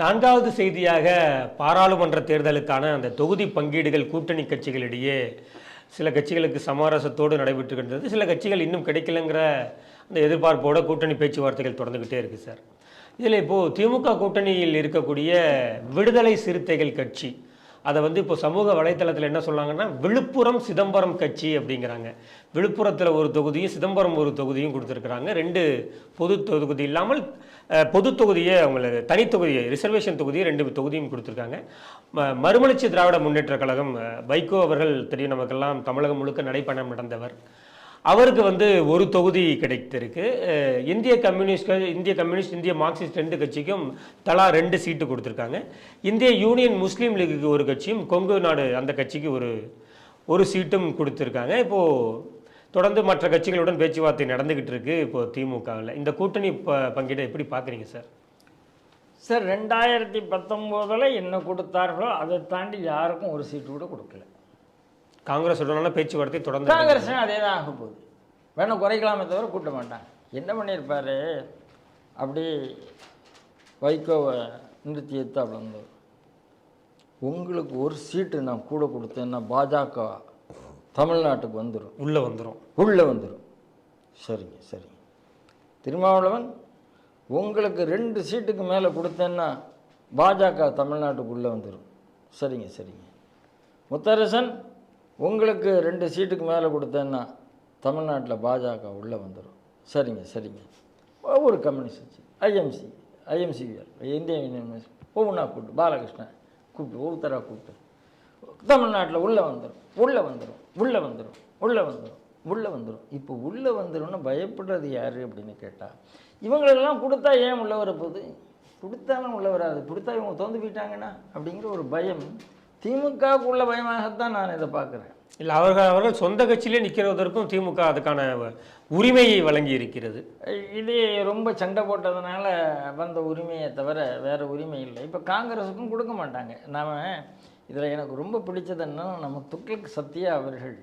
நான்காவது செய்தியாக பாராளுமன்ற தேர்தலுக்கான அந்த தொகுதி பங்கீடுகள் கூட்டணி கட்சிகளிடையே சில கட்சிகளுக்கு சமரசத்தோடு நடைபெற்றுகின்றது. சில கட்சிகள் இன்னும் கிடைக்கலங்கிற அந்த எதிர்பார்ப்போட கூட்டணி பேச்சுவார்த்தைகள் தொடர்ந்துக்கிட்டே இருக்குது சார். இதில் இப்போது திமுக கூட்டணியில் இருக்கக்கூடிய விடுதலை சிறுத்தைகள் கட்சி அதை வந்து இப்போ சமூக வலைத்தளத்தில் என்ன சொன்னாங்கன்னா விழுப்புரம் சிதம்பரம் கட்சி அப்படிங்கிறாங்க. விழுப்புரத்தில் ஒரு தொகுதியும் சிதம்பரம் ஒரு தொகுதியும் கொடுத்துருக்குறாங்க. ரெண்டு பொது தொகுதி இல்லாமல் பொது தொகுதியை அவங்களுக்கு தனித்தொகுதியை ரிசர்வேஷன் தொகுதியை ரெண்டு தொகுதியும் கொடுத்துருக்காங்க. ம- மறுமலர்ச்சி திராவிட முன்னேற்றக் கழகம் வைகோ அவர்கள் தெரியும் நமக்கெல்லாம் தமிழகம் முழுக்க நடைப்பயணம் நடந்தவர். அவருக்கு வந்து ஒரு தொகுதி கிடைத்திருக்கு. இந்திய கம்யூனிஸ்ட் இந்திய கம்யூனிஸ்ட் இந்திய மார்க்சிஸ்ட் ரெண்டு கட்சிக்கும் தலா ரெண்டு சீட்டு கொடுத்துருக்காங்க. இந்திய யூனியன் முஸ்லீம் லீக்கு ஒரு கட்சியும் கொங்கு நாடு அந்த கட்சிக்கு ஒரு ஒரு சீட்டும் கொடுத்துருக்காங்க. இப்போது தொடர்ந்து மற்ற கட்சிகளுடன் பேச்சுவார்த்தை நடந்துக்கிட்டு இருக்கு இப்போது திமுகவில். இந்த கூட்டணி ப பங்கீடை எப்படி பார்க்குறீங்க சார்? சார் ரெண்டாயிரத்தி பத்தொம்போதில் என்ன கொடுத்தார்களோ அதை தாண்டி யாருக்கும் ஒரு சீட்டு கூட கொடுக்கல. காங்கிரஸுடனான பேச்சுவார்த்தை தொடர்ந்து காங்கிரஸ் அதே தான் ஆக போகுது வேணா குறைக்கலாமே தவிர கூட்ட மாட்டாங்க என்ன பண்ணியிருப்பாரு? அப்படி வைகோவை நிறுத்தி எடுத்தாப்புல வந்து உங்களுக்கு ஒரு சீட்டு நான் கூட கொடுத்தேன்னா பாஜக தமிழ்நாட்டுக்கு வந்துடும் உள்ளே வந்துடும் உள்ளே வந்துடும் சரிங்க சரிங்க. திருமாவளவன் உங்களுக்கு ரெண்டு சீட்டுக்கு மேலே கொடுத்தேன்னா பாஜக தமிழ்நாட்டுக்கு உள்ளே வந்துடும் சரிங்க சரிங்க. முத்தரசன் உங்களுக்கு ரெண்டு சீட்டுக்கு மேலே கொடுத்தேன்னா தமிழ்நாட்டில் பாஜக உள்ளே வந்துடும். சரிங்க சரிங்க. ஒவ்வொரு கம்யூனிஸ்ட் கட்சி ஐஎம்சி ஐஎம்சிவிஆர் இந்திய யூனியன் ஒவ்வொன்றா கூப்பிட்டு பாலகிருஷ்ணன் கூப்பிட்டு ஒவ்வொருத்தராக கூப்பிட்டு தமிழ்நாட்டில் உள்ளே வந்துடும் உள்ளே வந்துடும் உள்ளே வந்துடும் உள்ளே வந்துடும் உள்ளே வந்துடும். இப்போ உள்ளே வந்துடும்னு பயப்படுறது யார் அப்படின்னு கேட்டால் இவங்களெல்லாம் கொடுத்தா ஏன் உள்ளே வரப்போகுது? கொடுத்தாலும் உள்ளே வராது. கொடுத்தா இவங்க தோந்து போயிட்டாங்கன்னா அப்படிங்கிற ஒரு பயம் திமுகவுக்கு உள்ள பயமாகத்தான் நான் இதை பார்க்குறேன். இல்லை அவர்கள் அவர்கள் சொந்த கட்சியிலே நிற்கிறதற்கும் திமுக அதுக்கான உரிமையை வழங்கி இருக்கிறது இது ரொம்ப சண்டை போட்டதுனால வந்த உரிமையை தவிர வேறு உரிமை இல்லை. இப்போ காங்கிரஸுக்கும் கொடுக்க மாட்டாங்க. நாம இதில் எனக்கு ரொம்ப பிடிச்சது என்னன்னா நம்ம துக்ளக் சத்யா அவர்கள்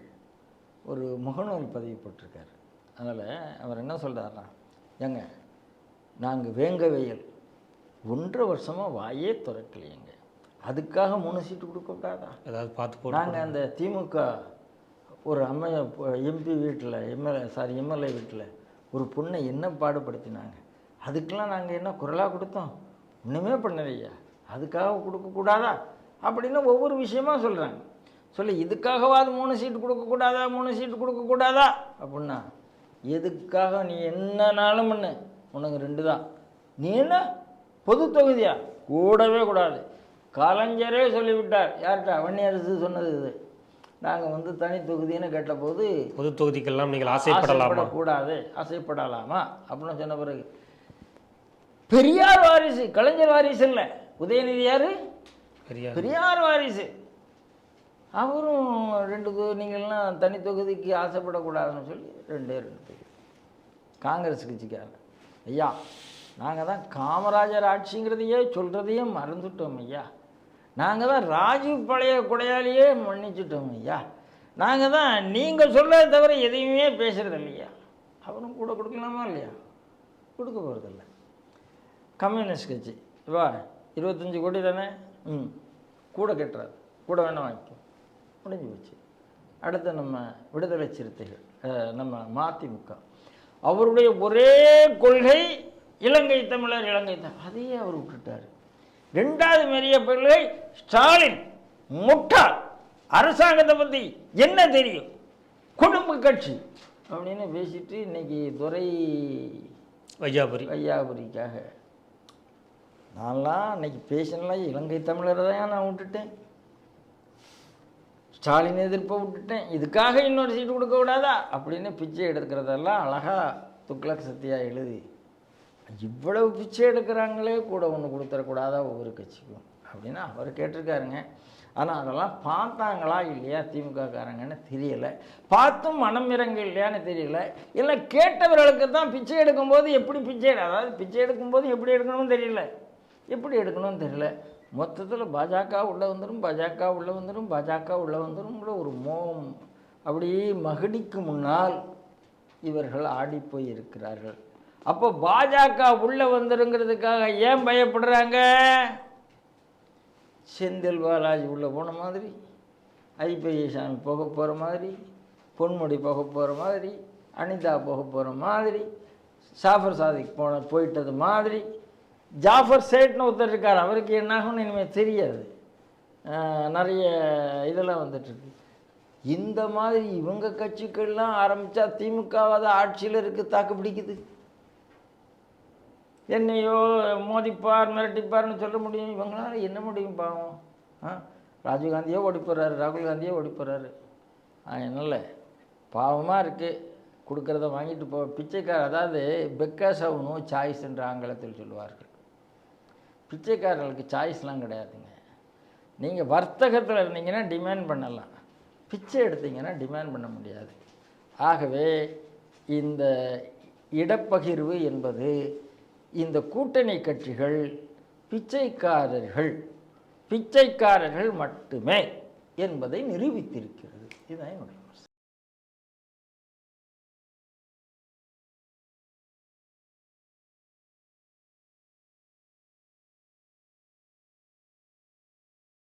ஒரு முகநூல் பதிவு போட்டிருக்காரு. அதில் அவர் என்ன சொல்கிறாருன்னா ஏங்க நாங்கள் வேங்கவையல் ஒன்றரை வருஷமாக வாயே திறக்கலையேங்க. அதுக்காக மூணு சீட்டு கொடுக்கக்கூடாதா? அதாவது பார்த்து நாங்கள் அந்த திமுக ஒரு அம்மை எம்பி வீட்டில் எம்எல்ஏ சாரி எம்எல்ஏ வீட்டில் ஒரு பொண்ணை என்ன பாடுபடுத்தினாங்க? அதுக்கெல்லாம் நாங்கள் என்ன குரலாக கொடுத்தோம்? ஒன்றுமே பண்ணலையா? அதுக்காக கொடுக்கக்கூடாதா? அப்படின்னு ஒவ்வொரு விஷயமா சொல்கிறாங்க சொல்லி இதுக்காகவாது மூணு சீட்டு கொடுக்கக்கூடாதா? மூணு சீட்டு கொடுக்கக்கூடாதா? அப்படின்னா எதுக்காக நீ என்னனாலும் பண்ணு. உனக்கு ரெண்டு தான். நீ என்ன? பொது தொகுதியா? கூடவே கூடாது. கலைஞரே சொல்லிவிட்டார். யார்கிட்ட? வன்னியரசு சொன்னது இது. நாங்கள் வந்து தனி தொகுதின்னு கேட்டபோது பொது தொகுதிக்கெல்லாம் நீங்கள் ஆசைப்படலாமா? ஆசைப்படக்கூடாது. ஆசைப்படலாமா? அப்படின்னு சொன்ன பிறகு பெரியார் வாரிசு கலைஞர் வாரிசு இல்லை. உதயநிதி யாரு? சரியா பெரியார் வாரிசு. அவரும் ரெண்டு நீங்கள்லாம் தனி தொகுதிக்கு ஆசைப்படக்கூடாதுன்னு சொல்லி ரெண்டே ரெண்டு தொகுதி காங்கிரஸ் கட்சிக்காரங்க ஐயா நாங்கள் தான் காமராஜர் ஆட்சிங்கிறதையே சொல்கிறதையே மறந்துட்டோம் ஐயா. நாங்கள் தான் ராஜீவ் பழைய கொடையாலேயே மன்னிச்சுட்டோம் ஐயா. நாங்கள் தான் நீங்கள் சொல்றதை தவிர எதையுமே பேசுகிறது இல்லையா? அவரும் கூட கொடுக்கலாமா இல்லையா? கொடுக்க போகிறதில்ல கம்யூனிஸ்ட் கட்சி. வா இருபத்தஞ்சி கோடி தானே? ம். கூட கட்டுறாரு. கூட வேணால் வாங்கிக்கோ. முடிஞ்சு போச்சு. அடுத்து நம்ம விடுதலை சிறுத்தைகள் நம்ம மதிமுக. அவருடைய ஒரே கொள்கை இலங்கை தமிழர் இலங்கை தமிழ் அதையே அவர் விட்டுட்டார். ரெண்டாவது பெரிய கொள்கை ஸ்டாலின் முட்டாள். அரசாங்கத்தை பற்றி என்ன தெரியும்? குடும்ப கட்சி. அப்படின்னு பேசிட்டு இன்னைக்கு துரை வையாபுரி. வையாபுரிக்காக. நான்லாம் அன்னைக்கு பேசினலாம் இலங்கை தமிழரை தான் நான் விட்டுட்டேன். ஸ்டாலின் எதிர்ப்பை விட்டுட்டேன். இதுக்காக இன்னொரு சீட்டு கொடுக்க கூடாதா? அப்படின்னு பிச்சை எடுக்கிறதெல்லாம் அழகா துக்ளக் சத்யா எழுதி இவ்வளவு பிச்சை எடுக்கிறாங்களே கூட ஒன்று கொடுத்துடக்கூடாதா ஒவ்வொரு கட்சிக்கும் அப்படின்னு அவர் கேட்டிருக்காருங்க. ஆனால் அதெல்லாம் பார்த்தாங்களா இல்லையா திமுககாரங்கன்னு தெரியலை. பார்த்தும் மனம் இறங்க இல்லையான்னு தெரியல. இல்லை கேட்டவர்களுக்கு தான் பிச்சை எடுக்கும்போது எப்படி பிச்சை எடு அதாவது பிச்சை எடுக்கும்போது எப்படி எடுக்கணும்னு தெரியல. எப்படி எடுக்கணும்னு தெரியல. மொத்தத்தில் பாஜக உள்ளே வந்துடும் பாஜக உள்ளே வந்துடும் பாஜக உள்ளே வந்துடும்ங்கிற ஒரு மோம் அப்படி மகடிக்கு முன்னால் இவர்கள் ஆடிப்போய் இருக்கிறார்கள் அப்போ பாஜக உள்ளே வந்துருங்கிறதுக்காக ஏன் பயப்படுறாங்க? செந்தில் பாலாஜி உள்ளே போன மாதிரி ஐபிஎஸ் சாமி போக போகிற மாதிரி பொன்முடி போக போகிற மாதிரி அனிதா போக போகிற மாதிரி சாஃபர் சாதிக் போன போயிட்டது மாதிரி. ஜாஃபர் சேட்னு ஒருத்தர் இருக்கார் அவருக்கு என்னாகும்னு இனிமேல் தெரியாது. நிறைய இதெல்லாம் வந்துட்டுருக்கு இந்த மாதிரி இவங்க கட்சிகள்லாம் ஆரம்பித்தா திமுகவாத ஆட்சியில் இருக்குது தாக்கு பிடிக்குது. என்னையோ மோதிப்பார் மிரட்டிப்பார்னு சொல்ல முடியும். இவங்களால என்ன முடியும் பாவம்? ஆ? ராஜீவ்காந்தியே ஓடி போகிறாரு ராகுல் காந்தியே ஓடி போகிறாரு அதனால் பாவமாக இருக்குது கொடுக்குறத வாங்கிட்டு போ. பிச்சைக்கார அதாவது பெக்காஸ் ஆஃப் சாய்ஸ் என்ற ஆங்கிலத்தில் சொல்லுவார்கள். பிச்சைக்காரர்களுக்கு சாய்ஸ்லாம் கிடையாதுங்க. நீங்கள் வர்த்தகத்தில் இருந்தீங்கன்னா டிமாண்ட் பண்ணலாம். பிச்சை எடுத்தீங்கன்னா டிமாண்ட் பண்ண முடியாது. ஆகவே இந்த இடப்பகிர்வு என்பது இந்த கூட்டணி கட்சிகள் பிச்சைக்காரர்கள் பிச்சைக்காரர்கள் மட்டுமே என்பதை நிரூபித்திருக்கிறது. இதுதான் என்னுடைய